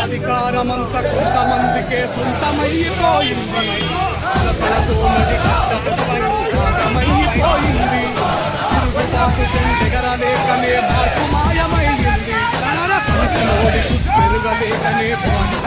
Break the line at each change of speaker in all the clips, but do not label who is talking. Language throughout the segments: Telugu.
అధికారమంత కొంతమందికే సొంతమైపోయింది అలసలతో నడి భాగమైపోయింది తిరుగుబాటు చెందెగరలేకనే మార్పు మాయమైంది మనిషిలోని పెరుగలేకనే బానిస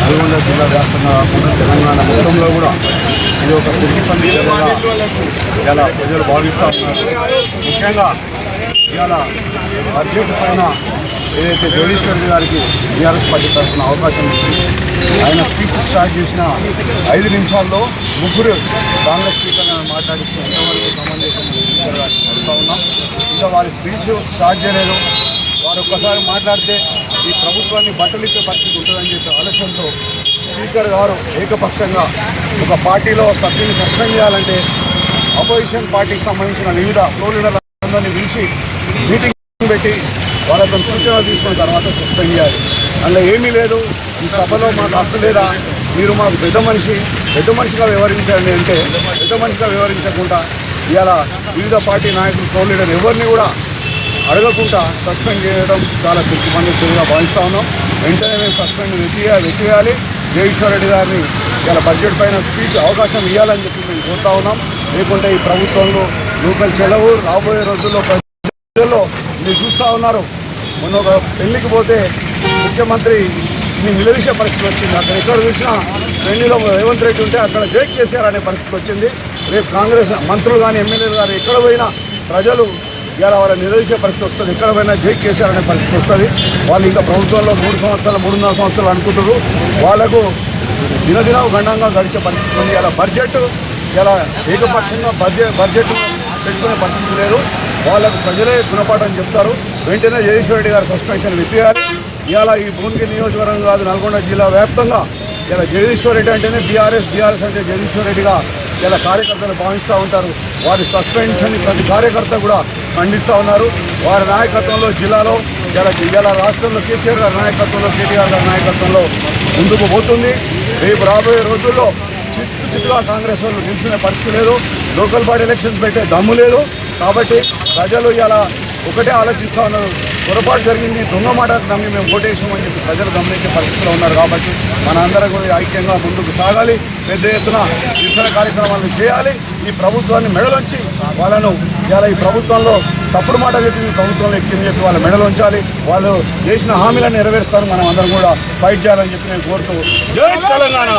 నల్గొండ జిల్లా వ్యాప్తంగా కాకుండా తెలంగాణ మొత్తంలో కూడా ఇది ఒక తిరిగి పంది ఇలా ప్రజలు భావిస్తూ ఉన్నారు. ముఖ్యంగా ఇవాళ బడ్జెట్ పైన ఏదైతే జగదీశ్వర్ గారికి టీఆర్ఎస్ పార్టీ తరఫున అవకాశం ఇచ్చింది ఆయన స్పీచ్ స్టార్ట్ చేసిన ఐదు నిమిషాల్లో ముగ్గురు కాంగ్రెస్ స్పీకర్ మాట్లాడిస్తూ ఎంతవరకు సమంజసం స్పీకర్ గారిని అడుగుతా ఉన్నాం. ఇంకా వారి స్పీచ్ స్టార్ట్ చేయలేదు. వారు ఒక్కసారి మాట్లాడితే ఈ ప్రభుత్వాన్ని బట్టలిచ్చే పరిస్థితి ఉంటుందని చెప్పే ఆలోచనతో స్పీకర్ గారు ఏకపక్షంగా ఒక పార్టీలో సభ్యుని సస్పెండ్ చేయాలంటే అపోజిషన్ పార్టీకి సంబంధించిన వివిధ ఫ్లోర్ లీడర్లందరినీ పిలిచి మీటింగ్ పెట్టి వాళ్ళతో సూచనలు తీసుకున్న తర్వాత సస్పెండ్ చేయాలి. అందులో ఏమీ లేదు. ఈ సభలో మాకు హక్కు లేదా? మీరు మాకు పెద్ద మనిషి పెద్ద మనిషిగా వ్యవహరించండి అంటే పెద్ద మనిషిగా వ్యవహరించకుండా ఇలా వివిధ పార్టీ నాయకులు ఫ్లోర్ లీడర్ ఎవరిని కూడా అడగకుండా సస్పెండ్ చేయడం చాలా మంది చర్యగా భావిస్తూ ఉన్నాం. వెంటనే మేము సస్పెండ్ వెతిగా వెతివేయాలి జగేశ్వరరెడ్డి గారిని ఇలా బడ్జెట్ పైన స్పీచ్ అవకాశం ఇవ్వాలని చెప్పి మేము కోరుతా ఉన్నాం. లేకుంటే ఈ ప్రభుత్వంలో లోకల్ చెలవు రాబోయే రోజుల్లో ప్రజల్లో మీరు చూస్తూ ఉన్నారు. మొన్న ఒక పెళ్ళికి పోతే ముఖ్యమంత్రి మీ నిలదీసే పరిస్థితి వచ్చింది. అక్కడ ఎక్కడ చూసినా పెళ్ళిలో రేవంత్ రెడ్డి ఉంటే అక్కడ జేక్ కేసీఆర్ అనే పరిస్థితి వచ్చింది. రేపు కాంగ్రెస్ మంత్రులు కానీ ఎమ్మెల్యేలు కానీ ఎక్కడ పోయినా ప్రజలు ఇలా వాళ్ళ నిరోధించే పరిస్థితి వస్తుంది. ఎక్కడ పోయినా జై కేసీఆర్ అనే పరిస్థితి వస్తుంది. వాళ్ళు ఇంకా ప్రభుత్వంలో మూడు సంవత్సరాలు మూడున్నర సంవత్సరాలు అనుకుంటారు వాళ్ళకు దినదినం గణంగా గడిచే పరిస్థితి ఉంది. ఇలా బడ్జెట్ ఇలా ఏకపక్షంగా బడ్జెట్ బడ్జెట్ పెట్టుకునే పరిస్థితి లేదు. వాళ్ళకు ప్రజలే గుణపాఠం చెప్తారు. వెంటనే జగదీశ్వర రెడ్డి గారు సస్పెన్షన్ విప్పియాలి ఇవాళ ఈ భూమికి నియోజకవర్గం కాదు నల్గొండ జిల్లా వ్యాప్తంగా ఇలా జగదీశ్వర రెడ్డి అంటేనే బీఆర్ఎస్ బీఆర్ఎస్ అంటే జగదీశ్వర రెడ్డిగా ఇలా కార్యకర్తలు భావిస్తూ ఉంటారు. వారి సస్పెన్షన్ ప్రతి కార్యకర్త కూడా ఖండిస్తూ ఉన్నారు. వారి నాయకత్వంలో జిల్లాలో ఇలా ఇలా రాష్ట్రంలో కేసీఆర్ గారి నాయకత్వంలో కేటీఆర్ గారి నాయకత్వంలో ముందుకు పోతుంది. రేపు రాబోయే రోజుల్లో చిత్తు చిత్తుగా కాంగ్రెస్ వాళ్ళు నిలిచిన పరిస్థితి లేదు. లోకల్ బాడీ ఎలక్షన్స్ పెట్టే దమ్ము లేదు. కాబట్టి ప్రజలు ఇలా ఒకటే ఆలోచిస్తూ ఉన్నారు పొరపాటు జరిగింది దొంగ మాట నమ్మి మేము ఓటేసామని చెప్పి ప్రజలు గమనించే పరిస్థితిలో ఉన్నారు కాబట్టి మనందరం కూడా ఐక్యంగా ముందుకు సాగాలి. పెద్ద ఎత్తున నిరసన కార్యక్రమాలను చేయాలి. ఈ ప్రభుత్వాన్ని మెడలోంచి వాళ్ళను ఇలా ఈ ప్రభుత్వంలో తప్పుడు మాట చెప్పి ఈ ప్రభుత్వంలో ఎక్కింది చెప్పి వాళ్ళ మెడలు ఉంచాలి. వాళ్ళు చేసిన హామీలను నెరవేరుస్తారు. మనం అందరం కూడా ఫైట్ చేయాలని చెప్పి నేను కోరుతూ జై తెలంగాణ.